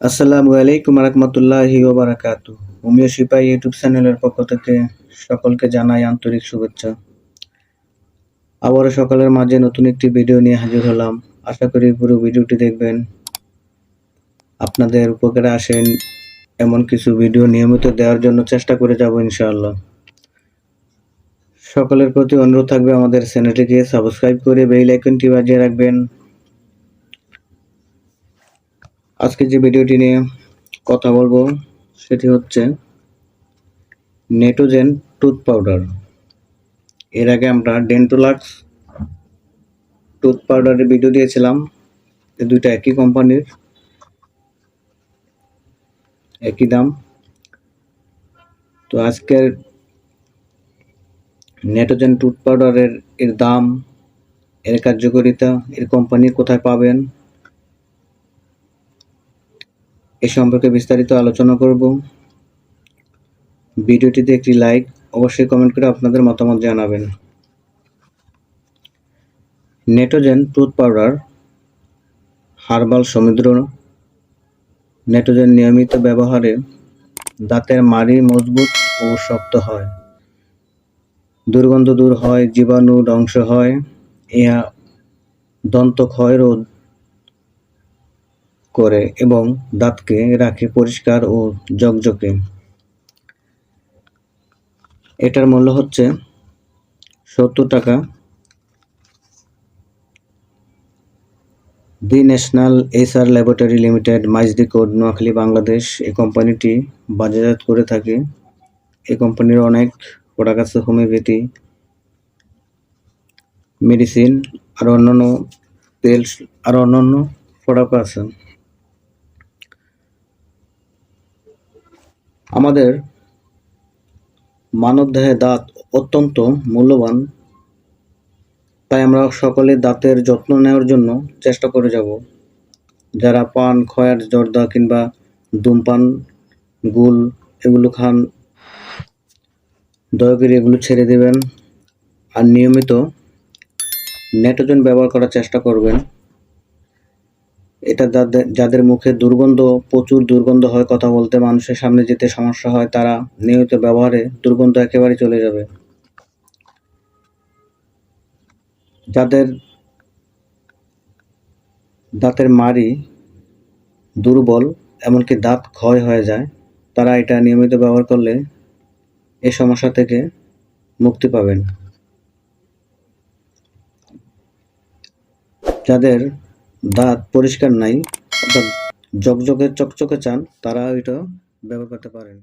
আসসালামু আলাইকুম রহমতুল্লাহি ওবারাকাতু হোমিও সিপাই ইউটিউব চ্যানেলের পক্ষ থেকে সকলকে জানাই আন্তরিক শুভেচ্ছা। আবারও সকালের মাঝে নতুন একটি ভিডিও নিয়ে হাজির হলাম। আশা করি পুরো ভিডিওটি দেখবেন। আপনাদের উপকারে আসেন এমন কিছু ভিডিও নিয়মিত দেওয়ার জন্য চেষ্টা করে যাব ইনশাআল্লাহ। সকলের প্রতি অনুরোধ থাকবে আমাদের চ্যানেলটিকে সাবস্ক্রাইব করে বেল আইকনটি বাজিয়ে রাখবেন। আজকে যে ভিডিওটি নিয়ে কথা বলব, সেটি হচ্ছে নেটোজেন টুথ পাউডার। এর আগে আমরা ডেন্টোলাক্স টুথ পাউডারের ভিডিও দিয়েছিলাম। এই দুইটা একই কোম্পানির, একই দাম। তো আজকের নেটোজেন টুথ পাউডারের এর দাম, এর কার্যকারিতা, এর কোম্পানি কোথায় পাবেন এ সম্পর্কে বিস্তারিত আলোচনা করব। ভিডিওটিতে একটি লাইক, অবশ্যই কমেন্ট করে আপনাদের মতামত জানাবেন। নেটোজেন টুথ পাউডার, হার্বাল সমুদ্র নেটোজেন নিয়মিত ব্যবহারে দাঁতের মাড়ি মজবুত ও শক্ত হয়। দুর্গন্ধ দূর হয় জীবাণু ধ্বংস হয় ইহা দন্ত ক্ষয় রোধ করে এবং দাঁতকে রাখে পরিষ্কার ও জকজকে এটার মূল্য হচ্ছে সত্তর টাকা। The national SR laboratory limited Maijdee court, Noakhali, Bangladesh এই কোম্পানিটি বাজারজাত করে থাকে। এই কোম্পানির অনেক প্রোডাক্ট আছে, হোমিওপ্যাথি, মেডিসিন, আর অন্যান্য তেল, আর অন্যান্য প্রোডাক্ট আছে। আমাদের মানবদেহে দাঁত অত্যন্ত মূল্যবান, তাই আমরা সকলে দাঁতের যত্ন নেওয়ার জন্য চেষ্টা করে যাব। যারা পান, খয়ার, জর্দা কিংবা ধূমপান, গুল এগুলো খান, দয়া করে এগুলো ছেড়ে দেবেন। আর নিয়মিত নেটোজেন ব্যবহার করার চেষ্টা করবেন। এটা যাদের যাদের মুখে দুর্গন্ধ, প্রচুর দুর্গন্ধ হয় কথা বলতে, মানুষের সামনে যেতে সমস্যা হয়, তারা নিয়মিত ব্যবহারে দুর্গন্ধ একেবারে চলে যাবে। যাদের, দাঁতের মাড়ি দুর্বল, এমনকি দাঁত ক্ষয় হয়ে যায়, তারা এটা নিয়মিত ব্যবহার করলে এই সমস্যা থেকে মুক্তি পাবেন। যাদের দাঁত পরিষ্কার নাই অর্থাৎ জকজকে চকচকে চান তারা ওইটা ব্যবহার করতে পারেন।